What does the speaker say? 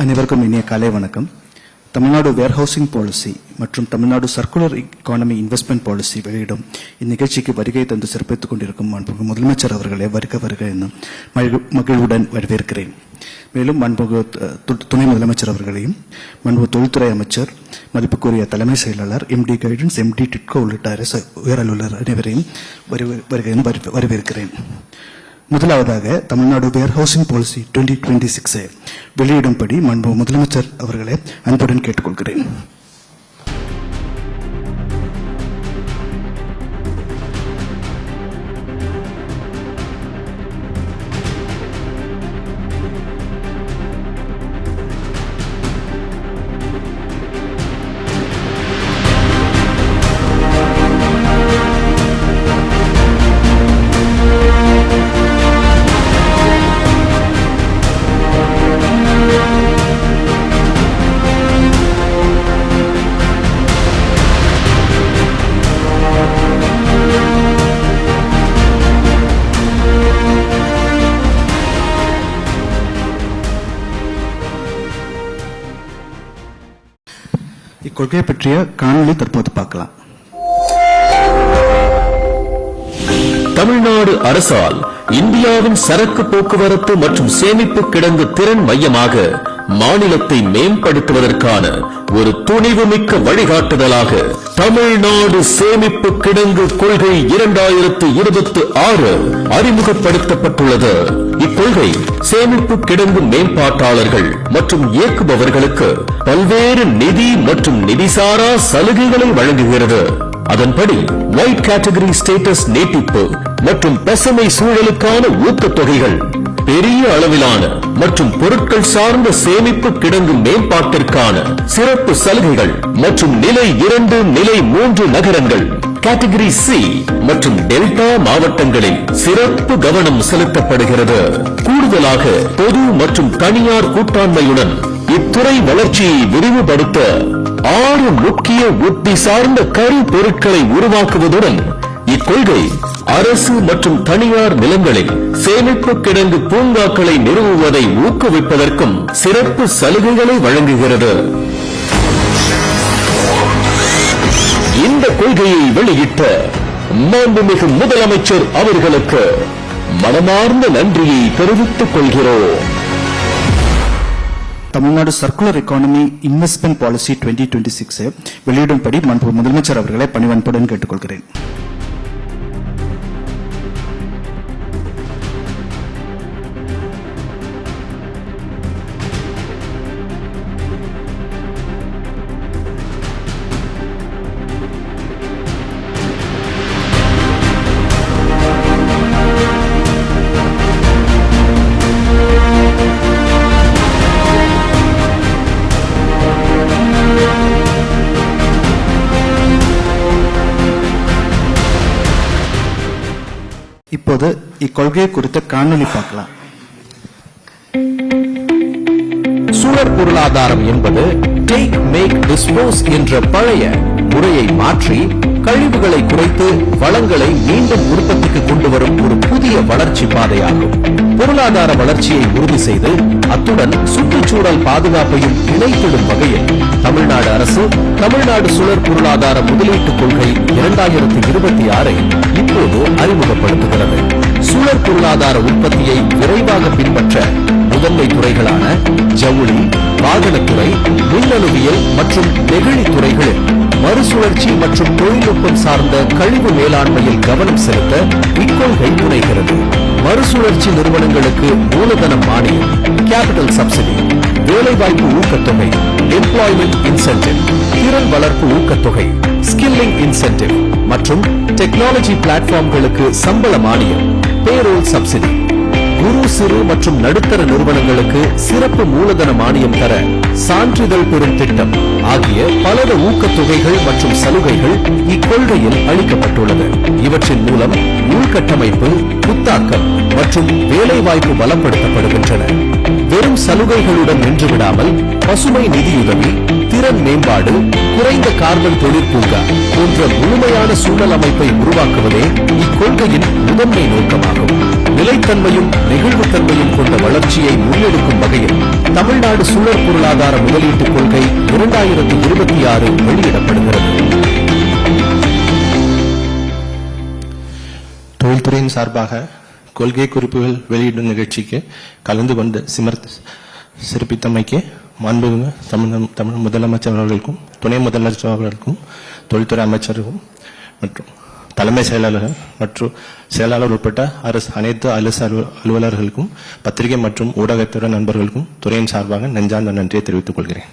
அனைவருக்கும் இனிய காலை வணக்கம். தமிழ்நாடு வேர்ஹவுசிங் பாலிசி மற்றும் Tamil Nadu circular economy investment policy வெளியிடும் இந்நிகழ்ச்சிக்கு வருகை தந்து சிறப்பித்துக் கொண்டிருக்கும் மாண்புமிகு முதலமைச்சர் அவர்களே வருக வருக என்னும் மகிழ்வுடன் வரவேற்கிறேன். மேலும் மண்புக து- துணை முதலமைச்சர் அவர்களையும் மண்பு தொழில்துறை அமைச்சர் மதிப்புக்குரிய தலைமை செயலாளர் எம்டி கைடன்ஸ் எம்டி டிட்கோ உள்ளிட்ட அரசு உயர் அலுவலர் அனைவரையும் வரவேற்கிறேன். முதலாவதாக தமிழ்நாடு வேர்ஹவுசிங் பாலிசி 2026 டுவெண்ட்டி சிக்ஸை வெளியிடும்படி மாண்பு முதலமைச்சர் அவர்களை அன்புடன் கேட்டுக்கொள்கிறேன். இக்கொள்கையை பற்றிய காணொலி தற்போது பார்க்கலாம். தமிழ்நாடு அரசால் இந்தியாவின் சரக்கு போக்குவரத்து மற்றும் சேமிப்பு கிடங்கு திறன் மையமாக மாநிலத்தை மேம்படுத்துவதற்கான ஒரு துணிவுமிக்க வழிகாட்டுதலாக தமிழ்நாடு சேமிப்பு கிடங்கு கொள்கை இரண்டாயிரத்து இருபத்தி ஆறு அறிமுகப்படுத்தப்பட்டுள்ளது. இக்கொள்கை சேமிப்பு கிடங்கு மேம்பாட்டாளர்கள் மற்றும் இயக்குபவர்களுக்கு பல்வேறு நிதி மற்றும் நிதிசாரா சலுகைகளை வழங்குகிறது. அதன்படி ஒயிட் கேட்டகரி ஸ்டேட்டஸ் நீட்டிப்பு மற்றும் பசுமை சூழலுக்கான ஊக்கத்தொகைகள் பெரிய அளவிலான மற்றும் பொருட்கள் சார்ந்த சேமிப்பு கிடங்கு மேம்பாட்டிற்கான சிறப்பு சலுகைகள் மற்றும் நிலை இரண்டு நிலை மூன்று நகரங்கள் கேட்டகரி சி மற்றும் டெல்டா மாவட்டங்களில் சிறப்பு கவனம் செலுத்தப்படுகிறது. கூடுதலாக பொது மற்றும் தனியார் கூட்டாண்மையுடன் இத்துறை வளர்ச்சியை விரிவுபடுத்த ஆறு முக்கிய உத்தி சார்ந்த கரு பொருட்களை உருவாக்குவதுடன் இக்கொள்கை அரசு மற்றும் தனியார் நிலங்களில் சேமிப்பு கிடங்கு பூங்காக்களை நிறுவுவதை ஊக்குவிப்பதற்கும் சிறப்பு சலுகைகளை வழங்குகிறது. இந்த கொள்கையை வெளியிட்ட மாண்புமிகு முதலமைச்சர் அவர்களுக்கு மனமார்ந்த நன்றியை தெரிவித்துக் கொள்கிறோம். Tamil Nadu circular economy investment policy 2026 twenty six வெளியிடும்படி மாண்பு முதலமைச்சர் அவர்களை பணிவன்புடன் கேட்டுக்கொள்கிறேன். இப்போது இக்கொள்கை குறித்த காணொலி பார்க்கலாம். சூழற் பொருளாதாரம் என்பது டேக் மேக் டிஸ்போஸ் என்ற பழைய முறையை மாற்றி கழிவுகளை குறைத்து வளங்களை மீண்டும் உற்பத்திக்கு கொண்டு வரும் ஒரு புதிய வளர்ச்சி பாதையாகும். பொருளாதார வளர்ச்சியை உறுதி செய்து அத்துடன் சுற்றுச்சூழல் பாதுகாப்பையும் இணைத்திடும் வகையில் தமிழ்நாடு அரசு தமிழ்நாடு சுழற் பொருளாதார முதலீட்டுக் கொள்கை இரண்டாயிரத்தி இருபத்தி ஆறை இப்போது அறிமுகப்படுத்துகிறது. சுழற் பொருளாதார உற்பத்தியை விரைவாக பின்பற்ற முதன்மை துறைகளான ஜவுளி வாகனத்துறை மின்னணுவியல் மற்றும் நெகிழி துறைகளில் மறுசுழற்சி மற்றும் தொழில்நுட்பம் சார்ந்த கழிவு மேலாண்மையில் கவனம் செலுத்த இக்கொள்கை துணைகிறது மறுசுழற்சி நிறுவனங்களுக்கு மூலதன மானியம் கேபிட்டல் சப்சிடி வேலைவாய்ப்பு ஊக்கத்தொகை எம்ப்ளாய்மெண்ட் இன்சென்டிவ் திறன் வளர்ப்பு ஊக்கத்தொகை ஸ்கில்லிங் இன்சென்டிவ் மற்றும் டெக்னாலஜி பிளாட்ஃபார்ம்களுக்கு சம்பள மானியம் பேரோல் சப்சிடி குறு சிறு மற்றும் நடுத்தர நிறுவனங்களுக்கு சிறப்பு மூலதன மானியம் தர சான்றிதழ் பெறும் திட்டம் ஆகிய பலத ஊக்கத்தொகைகள் மற்றும் சலுகைகள் இக்கொள்கையில் அளிக்கப்பட்டுள்ளது. இவற்றின் மூலம் உள்கட்டமைப்பு புத்தாக்கம் மற்றும் வேலைவாய்ப்பு பலப்படுத்தப்படுகின்றன. வெறும் சலுகைகளுடன் நின்றுவிடாமல் பசுமை நிதியுதவி திறன் மேம்பாடு குறைந்த கார்பன் தொழிற்பூங்கா போன்ற முழுமையான சூழல் அமைப்பை உருவாக்குவதே இக்கொள்கையின் முதன்மை நோக்கமாகும். நிலைத்தன்மையும் நெகிழ்வுத்தன்மையும் கொண்ட வளர்ச்சியை முன்னெடுக்கும் வகையில் தமிழ்நாடு சூழல் பொருளாதார முதலீட்டுக் கொள்கை இரண்டாயிரத்தி இருபத்தி ஆறு வெளியிடப்படுகிறது. தொழில்துறையின் சார்பாக கொள்கை குறிப்புகள் வெளியிடும் நிகழ்ச்சிக்கு கலந்து கொண்ட சிமர் சிறப்பித்தமைக்கு மாண்புமிகு தமிழ் தமிழ் முதலமைச்சர் அவர்களுக்கும் துணை முதலமைச்சர் அவர்களுக்கும் தொழில்துறை அமைச்சருக்கும் மற்றும் தலைமை செயலாளர்கள் மற்றும் செயலாளர் உட்பட்ட அரசு அனைத்து அரசு அலுவலர்களுக்கும் பத்திரிகை மற்றும் ஊடகத்துறை நண்பர்களுக்கும் துறையின் சார்பாக நெஞ்சார்ந்த நன்றியை தெரிவித்துக் கொள்கிறேன்.